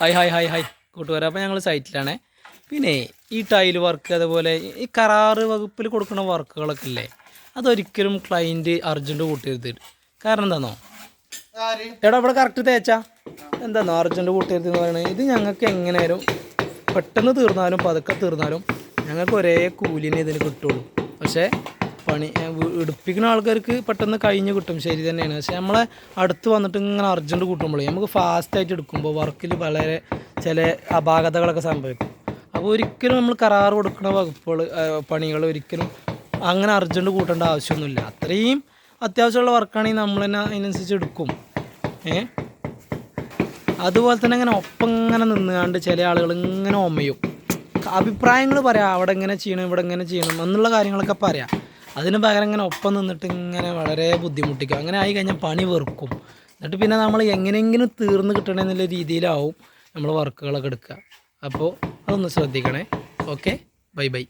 Hi hi hi hi കൂട്ടുകാരെ അപ്പോൾ ഞങ്ങൾ സൈറ്റിലാണ് പിന്നെ ഈ ടൈൽ വർക്ക് അതുപോലെ ഈ കരാറ് വകുപ്പിൽ കൊടുക്കുന്ന വർക്കുകളൊക്കെ ഇല്ലേ? അതൊരിക്കലും ക്ലയന്റ് അർജന്റ് കൂട്ടരുത്. കാരണം എന്താണോ എടാ ഇവിടെ കറക്റ്റ് തേച്ചാ. എന്താണോ അർജന്റ് കൂട്ടരുത് എന്ന് പറയുന്നത് ഇത് ഞങ്ങൾക്ക് എങ്ങനെയായാലും പെട്ടെന്ന് തീർന്നാലും പതുക്കെ തീർന്നാലും ഞങ്ങൾക്ക് ഒരേ കൂലിനെ ഇതിന് കിട്ടുള്ളൂ. പക്ഷേ പണി എടുപ്പിക്കുന്ന ആൾക്കാർക്ക് പെട്ടെന്ന് കഴിഞ്ഞ് കിട്ടും. ശരി തന്നെയാണ്. പക്ഷേ നമ്മളെ അടുത്ത് വന്നിട്ട് ഇങ്ങനെ അർജന്റ് കൂട്ടുമ്പോഴേ നമുക്ക് ഫാസ്റ്റായിട്ട് എടുക്കുമ്പോൾ വർക്കിൽ വളരെ ചില അപാകതകളൊക്കെ സംഭവിക്കും. അപ്പോൾ ഒരിക്കലും നമ്മൾ കരാർ കൊടുക്കുന്ന വകുപ്പുകൾ പണികൾ ഒരിക്കലും അങ്ങനെ അർജന്റ് കൂട്ടേണ്ട ആവശ്യമൊന്നുമില്ല. അത്രയും അത്യാവശ്യമുള്ള വർക്കാണെങ്കിൽ നമ്മൾ തന്നെ അതിനനുസരിച്ച് എടുക്കും. ഏ? അതുപോലെ തന്നെ ഇങ്ങനെ ഒപ്പം ഇങ്ങനെ നിന്നുകൊണ്ട് ചില ആളുകൾ ഇങ്ങനെ ഒമ്മയും അഭിപ്രായങ്ങൾ പറയാം. അവിടെ എങ്ങനെ ചെയ്യണം ഇവിടെ എങ്ങനെ ചെയ്യണം എന്നുള്ള കാര്യങ്ങളൊക്കെ പറയാം. അതിന് പകരം ഇങ്ങനെ ഒപ്പം നിന്നിട്ട് ഇങ്ങനെ വളരെ ബുദ്ധിമുട്ടിക്കും. അങ്ങനെ ആയി കഴിഞ്ഞാൽ പണി വെറുക്കും. എന്നിട്ട് പിന്നെ നമ്മൾ എങ്ങനെയെങ്കിലും തീർന്ന് കിട്ടണേ എന്നുള്ള രീതിയിലാവും നമ്മൾ വർക്കുകളൊക്കെ എടുക്കുക. അപ്പോൾ അതൊന്ന് ശ്രദ്ധിക്കണേ. Okay bye bye